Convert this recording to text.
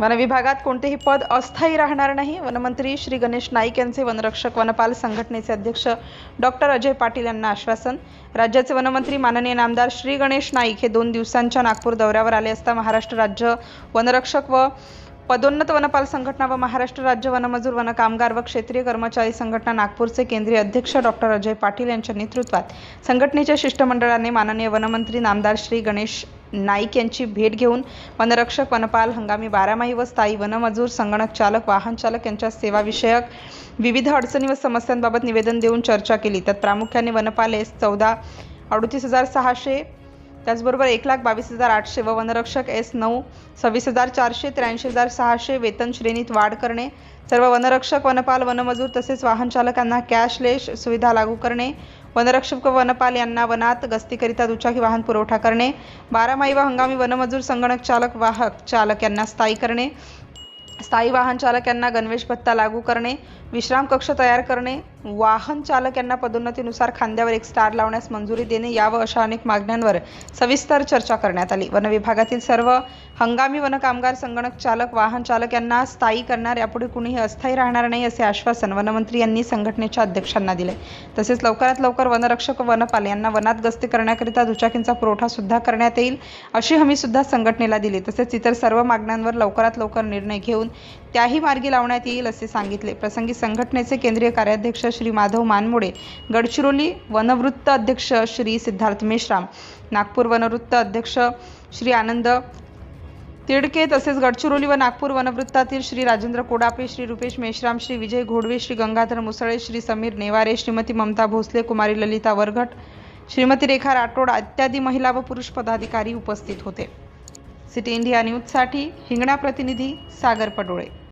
वनविभागात कोणतेही पद अस्थायी राहणार नाही. वनमंत्री श्री गणेश नाईक यांचे वनरक्षक वनपाल संघटनेचे अध्यक्ष डॉक्टर अजय पाटील यांना आश्वासन. राज्याचे वनमंत्री माननीय नामदार श्री गणेश नाईक हे दोन दिवसांच्या नागपूर दौऱ्यावर आले असता महाराष्ट्र राज्य वनरक्षक व पदोन्नत वनपाल संघटना व महाराष्ट्र राज्य वनमजूर वनकामगार व क्षेत्रीय कर्मचारी संघटना नागपूरचे केंद्रीय अध्यक्ष डॉक्टर अजय पाटील यांच्या नेतृत्वात संघटनेच्या शिष्टमंडळाने माननीय वनमंत्री नामदार श्री गणेश नाईक यांची भेट घेऊन वनरक्षक वनपाल हंगामी बारामाही व स्थायी वनमजूर संगणक चालक वाहन चालक यांच्या सेवाविषयक विविध अडचणी व समस्यांबाबत निवेदन देऊन चर्चा केली. त्यात प्रामुख्याने वनपाल एस चौदा अडतीस हजार सहाशे त्याचबरोबर एक लाख बावीस हजार आठशे व वनरक्षक एस नऊ सव्वीस हजार चारशे त्र्याऐंशी हजार सहाशे वेतन श्रेणीत वाढ करणे सर्व वनरक्षक वनपाल वनमजूर तसेच वाहन चालकांना कॅशलेस सुविधा लागू करणे वनरक्षक वनपाल यांना वनात गस्तीकरिता दुचाकी वाहन पुरवठा करणे बारामाही व हंगामी वनमजूर संगणक चालक वाहक चालक यांना स्थायी करणे स्थायी वाहन चालक यांना गणवेश भत्ता लागू करणे विश्राम कक्ष तयार करणे वाहन चालक यांना पदोन्नतीनुसार खांद्यावर एक स्टार लावण्यास मंजुरी देणे यावं अशा अनेक मागण्यांवर सविस्तर चर्चा करण्यात आली. वन विभागातील सर्व हंगामी वन कामगार संगणक चालक वाहन चालक यांना स्थायी करणार यापुढे कुणीही अस्थायी राहणार नाही असे आश्वासन वनमंत्री यांनी संघटनेच्या अध्यक्षांना दिले. तसेच लवकरात लवकर वनरक्षक व वनपाल यांना वनात गस्ती करण्याकरिता दुचाकींचा पुरवठा सुद्धा करण्यात येईल अशी हमी सुद्धा संघटनेला दिली. तसेच इतर सर्व मागण्यांवर लवकरात लवकर निर्णय घेऊन त्याही मार्गी लावण्यात येईल असे सांगितले. प्रसंगी संघटनेचे केंद्रीय कार्याध्यक्ष श्री माधव मानमोडे गडचिरोली वनवृत्त अध्यक्ष श्री सिद्धार्थ मेश्राम नागपूर वनवृत्त अध्यक्ष श्री आनंद तिडके तसेच गडचिरोली व नागपूर वनवृत्तातील श्री राजेंद्र कोडापे श्री रुपेश मेश्राम श्री विजय घोडवे श्री गंगाधर मुसळे श्री समीर नेवारे श्रीमती ममता भोसले कुमारी ललिता वरघट श्रीमती रेखा राठोड इत्यादी महिला व पुरुष पदाधिकारी उपस्थित होते. सिटी इंडिया न्यूजसाठी हिंगणा प्रतिनिधी सागर पडोळे.